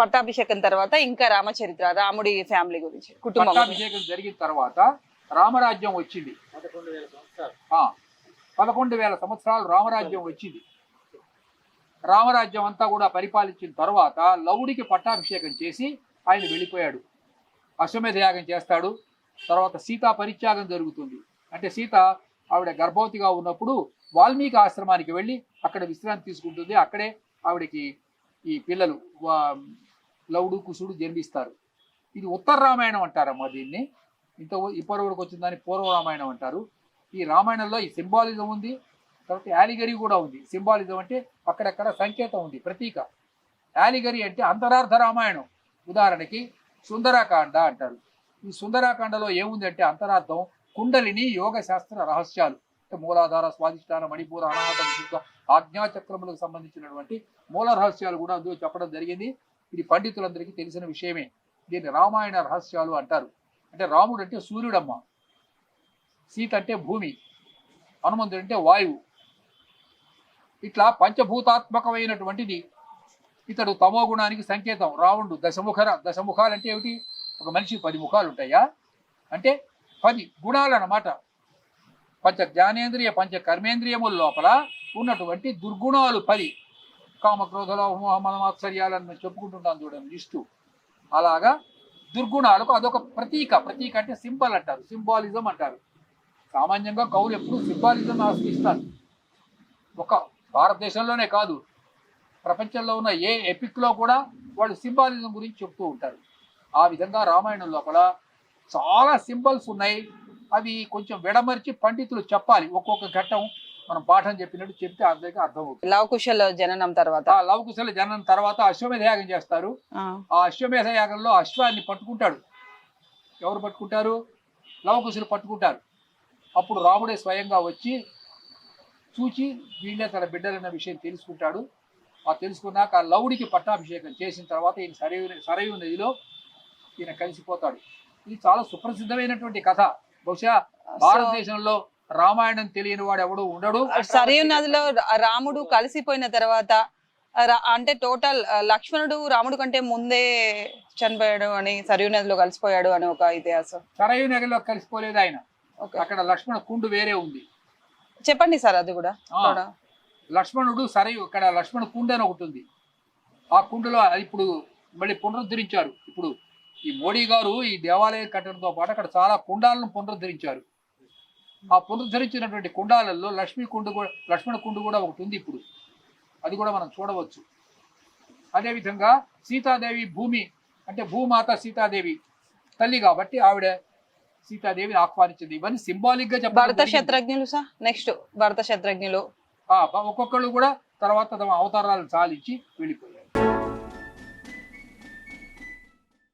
పట్టాభిషేకం తర్వాత ఇంకా రామచరిత్ర రాముడి ఫ్యామిలీ గురించి కుటుంబం. పట్టాభిషేకం జరిగిన తర్వాత రామరాజ్యం వచ్చింది. ఆ, పదకొండు వేల సంవత్సరాలు రామరాజ్యం వచ్చింది. రామరాజ్యం అంతా కూడా పరిపాలించిన తర్వాత లవుడికి పట్టాభిషేకం చేసి ఆయన వెళ్ళిపోయాడు. అశ్వమేధ యాగం చేస్తాడు. తర్వాత సీతా పరిత్యాగం జరుగుతుంది. అంటే సీత ఆవిడ గర్భవతిగా ఉన్నప్పుడు వాల్మీకి ఆశ్రమానికి వెళ్ళి అక్కడ విశ్రాంతి తీసుకుంటుంది. అక్కడే ఆవిడకి ఈ పిల్లలు వా- లవుడు కుశుడు జన్మిస్తారు. ఇది ఉత్తర రామాయణం అంటారమ్మా దీన్ని. ఇంత ఇప్పటి వరకు వచ్చిన దాన్ని పూర్వ రామాయణం అంటారు. ఈ రామాయణంలో ఈ సింబాలిజం ఉంది తర్వాత యాలిగరి కూడా ఉంది. సింబాలిజం అంటే అక్కడక్కడ సంకేతం ఉంది ప్రతీక. యాలిగరి అంటే అంతరార్థ రామాయణం. ఉదాహరణకి సుందరాకాండ అంటారు. ఈ సుందరాకాండలో ఏముంది అంటే అంతరార్థం కుండలిని యోగ శాస్త్ర రహస్యాలు. అంటే మూలాధార స్వాధిష్టాన మణిపూర అనాహత ఆజ్ఞాచక్రములకు సంబంధించినటువంటి మూల రహస్యాలు కూడా అందులో చెప్పడం జరిగింది. ఇది పండితులందరికీ తెలిసిన విషయమే. దీన్ని రామాయణ రహస్యాలు అంటారు. అంటే రాముడు అంటే సూర్యుడమ్మ. సీత అంటే భూమి. హనుమంతుడు అంటే వాయువు. ఇట్లా పంచభూతాత్మకమైనటువంటిది ఇతడు తమో గుణానికి సంకేతం. రావణుడు దశముఖర దశముఖాలు అంటే ఏమిటి? ఒక మనిషి పది ముఖాలు ఉంటాయా? అంటే పది గుణాలు అన్నమాట పంచ జ్ఞానేంద్రియ పంచ కర్మేంద్రియముల లోపల ఉన్నటువంటి దుర్గుణాలు పది. కామక్రోధ లోభ మనమాత్సర్యాలని మేము చూడండి లిస్టు. అలాగా దుర్గుణాలకు అదొక ప్రతీక. ప్రతీక అంటే సింబల్ అంటారు సింబాలిజం అంటారు. సామాన్యంగా కవులు ఎప్పుడు సింబాలిజం ఆశ్రయిస్తారు. ఒక భారతదేశంలోనే కాదు ప్రపంచంలో ఉన్న ఏ ఎపిక్లో కూడా వాళ్ళు సింబాలిజం గురించి చెప్తూ ఉంటారు. ఆ విధంగా రామాయణం లోపల చాలా సింబల్స్ ఉన్నాయి. అవి కొంచెం విడమర్చి పండితులు చెప్పాలి ఒక్కొక్క ఘట్టం. మనం పాఠం చెప్పినట్టు చెప్తే అందరికీ అర్థమవుతుంది. లవకుశల జననం తర్వాత. ఆ లవకుశల జననం తర్వాత అశ్వమేధ యాగం చేస్తారు. ఆ, అశ్వమేధ యాగంలో అశ్వాన్ని పట్టుకుంటాడు. ఎవరు పట్టుకుంటారు? లవకుశులు పట్టుకుంటారు. అప్పుడు రాముడే స్వయంగా వచ్చి చూచి వీళ్ళే తన బిడ్డలన్న విషయం తెలుసుకుంటాడు. ఆ తెలుసుకున్నాక ఆ లవుడికి పట్టాభిషేకం చేసిన తర్వాత ఈయన సరయు సరయు నదిలో ఈయన కలిసిపోతాడు. ఇది చాలా సుప్రసిద్ధమైనటువంటి కథ. బహుశా భారతదేశంలో రామాయణం తెలియని వాడు ఎవడు ఉండడు. సరియు నదిలో రాముడు కలిసిపోయిన తర్వాత అంటే టోటల్ లక్ష్మణుడు రాముడు కంటే ముందే చనిపోయాడు అని సరియు నదిలో కలిసిపోయాడు అని ఒక ఇతిహాసం. సరయు నదిలో కలిసిపోలేదు ఆయన. అక్కడ లక్ష్మణ కుండు వేరే ఉంది. చెప్పండి సార్ అది కూడా. లక్ష్మణుడు సరయు ఇక్కడ లక్ష్మణ కుండ అని ఒకటి ఉంది. ఆ కుండలో ఇప్పుడు మళ్ళీ పునరుద్ధరించారు. ఇప్పుడు ఈ మోడీ గారు ఈ దేవాలయం కట్టడంతో పాటు అక్కడ చాలా కుండాలను పునరుద్ధరించారు. ఆ పునరుద్ధరించినటువంటి కుండాలలో లక్ష్మీ కుండు కూడా లక్ష్మణ కుండు కూడా ఒకటి ఉంది ఇప్పుడు. అది కూడా మనం చూడవచ్చు. అదేవిధంగా సీతాదేవి భూమి అంటే భూమాత సీతాదేవి తల్లి కాబట్టి ఆవిడ సీతాదేవిని ఆహ్వానించింది. ఇవన్నీ సింబాలిక్గా భరత చెప్పాలి శత్రుఘ్నులు సార్? నెక్స్ట్ భరత శత్రుఘ్నులు. ఆ, ఒక్కొక్కళ్ళు కూడా తర్వాత తమ అవతారాలు చాలించి వెళ్ళిపోయారు.